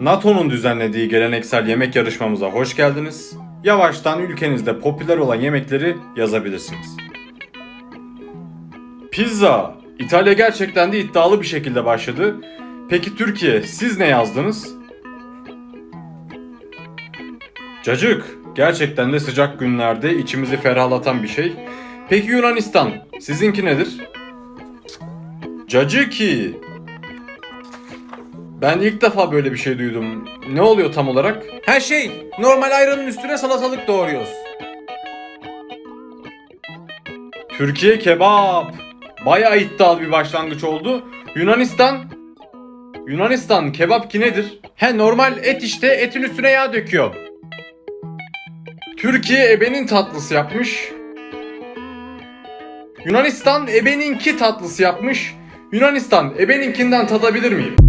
NATO'nun düzenlediği geleneksel yemek yarışmamıza hoş geldiniz. Yavaştan ülkenizde popüler olan yemekleri yazabilirsiniz. Pizza. İtalya gerçekten de iddialı bir şekilde başladı. Peki Türkiye siz ne yazdınız? Cacık. Gerçekten de sıcak günlerde içimizi ferahlatan bir şey. Peki Yunanistan sizinki nedir? Caciki. Ben ilk defa böyle bir şey duydum. Ne oluyor tam olarak? Her şey normal ayranın üstüne salatalık doğruyoruz. Türkiye kebap. Bayağı iddialı bir başlangıç oldu. Yunanistan. Yunanistan kebap ki nedir? He normal et işte etin üstüne yağ döküyor. Türkiye ebenin tatlısı yapmış. Yunanistan ebeninki tatlısı yapmış. Yunanistan ebeninkinden tadabilir miyim?